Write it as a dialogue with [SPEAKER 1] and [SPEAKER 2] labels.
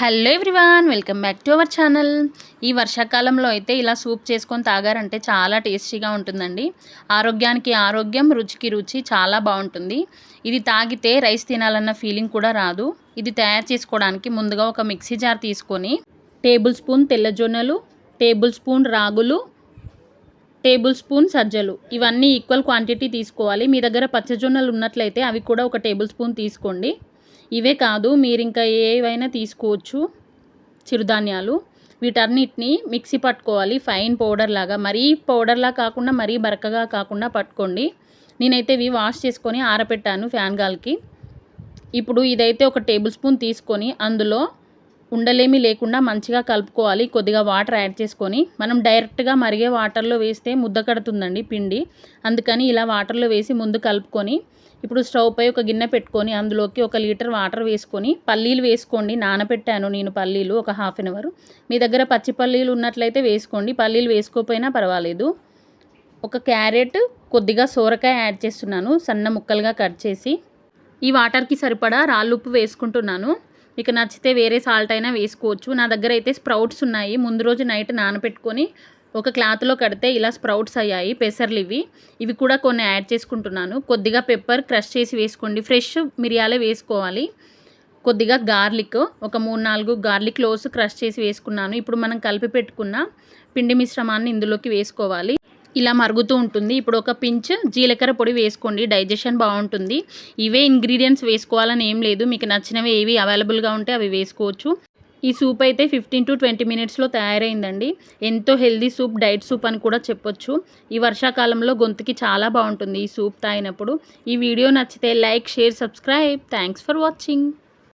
[SPEAKER 1] Hello everyone welcome back to our channel. ఈ వర్షాకాలంలో అయితే ఇలా సూప్ చేసుకొని తాగారంటే చాలా టేస్టీగా ఉంటుందండి. ఆరోగ్యానికి ఆరోగ్యం రుచికి రుచి చాలా బాగుంటుంది. ఇది తాగితే రైస్ తినాలన్న ఫీలింగ్ కూడా రాదు. ఇది తయారు చేసుకోవడానికి ముందుగా ఒక మిక్సీ జార్ తీసుకొని టేబుల్ స్పూన్ తెల్లజొన్నలు టేబుల్ స్పూన్ రాగులు టేబుల్ స్పూన్ సజ్జలు. ఇవన్నీ ఈక్వల్ క్వాంటిటీ తీసుకోవాలి. మీ దగ్గర పచ్చజొన్నలు ఉన్నట్లయితే అవి కూడా ఒక టేబుల్ స్పూన్ తీసుకోండి. ఇవే కాదు మీరు ఇంకా ఏవైనా తీసుకోవచ్చు చిరుధాన్యాలు. వీటన్నిటిని మిక్సీ పట్టుకోవాలి ఫైన్ పౌడర్ లాగా. మరీ పౌడర్లా కాకుండా మరీ బరకగా కాకుండా పట్టుకోండి. నేనైతే ఇవి వాష్ చేసుకొని ఆరపెట్టాను ఫ్యాన్ గాలికి. ఇప్పుడు ఇదైతే ఒక టేబుల్ స్పూన్ తీసుకొని అందులో ఉండలేమి లేకుండా మంచిగా కలుపుకోవాలి. కొద్దిగా వాటర్ యాడ్ చేసుకొని మనం డైరెక్ట్గా మరిగే వాటర్లో వేస్తే ముద్ద కడుతుందండి పిండి. అందుకని ఇలా వాటర్లో వేసి ముందు కలుపుకొని ఇప్పుడు స్టవ్ పై ఒక గిన్నె పెట్టుకొని అందులోకి ఒక లీటర్ వాటర్ వేసుకొని పల్లీలు వేసుకోండి. నానబెట్టాను నేను పల్లీలు ఒక హాఫ్ అన్ అవర్. మీ దగ్గర పచ్చి పల్లీలు ఉన్నట్లయితే వేసుకోండి. పల్లీలు వేసుకోకపోయినా పర్వాలేదు. ఒక క్యారెట్ కొద్దిగా సోరకాయ యాడ్ చేస్తున్నాను. సన్న ముక్కలుగా కట్ చేసి ఈ వాటర్కి సరిపడా రాళ్ళు ఉప్పు వేసుకుంటున్నాను. మీకు నచ్చితే వేరే సాల్ట్ అయినా వేసుకోవచ్చు. నా దగ్గర అయితే స్ప్రౌట్స్ ఉన్నాయి. ముందు రోజు నైట్ నానబెట్టుకొని ఒక క్లాత్లో కడితే ఇలా స్ప్రౌట్స్ అయ్యాయి. పెసర్లు ఇవి. ఇవి కూడా కొన్ని యాడ్ చేసుకుంటున్నాను. కొద్దిగా పెప్పర్ క్రష్ చేసి వేసుకోండి. ఫ్రెష్ మిరియాలే వేసుకోవాలి. కొద్దిగా గార్లిక్ ఒక మూడు నాలుగు గార్లిక్ లోస్ క్రష్ చేసి వేసుకున్నాను. ఇప్పుడు మనం కలిపి పెట్టుకున్న పిండి మిశ్రమాన్ని ఇందులోకి వేసుకోవాలి. ఇలా మరుగుతూ ఉంటుంది. ఇప్పుడు ఒక పించ్ జీలకర్ర పొడి వేసుకోండి. డైజెషన్ బాగుంటుంది. ఇవే ఇంగ్రీడియంట్స్ వేసుకోవాలని ఏం లేదు. మీకు నచ్చినవి ఏవి అవైలబుల్గా ఉంటే అవి వేసుకోవచ్చు. ఈ సూప్ అయితే ఫిఫ్టీన్ టు ట్వంటీ మినిట్స్లో తయారైందండి. ఎంతో హెల్దీ సూప్ డైట్ సూప్ అని కూడా చెప్పొచ్చు. ఈ వర్షాకాలంలో గొంతుకి చాలా బాగుంటుంది ఈ సూప్ తాగినప్పుడు. ఈ వీడియో నచ్చితే like share subscribe. Thanks for watching.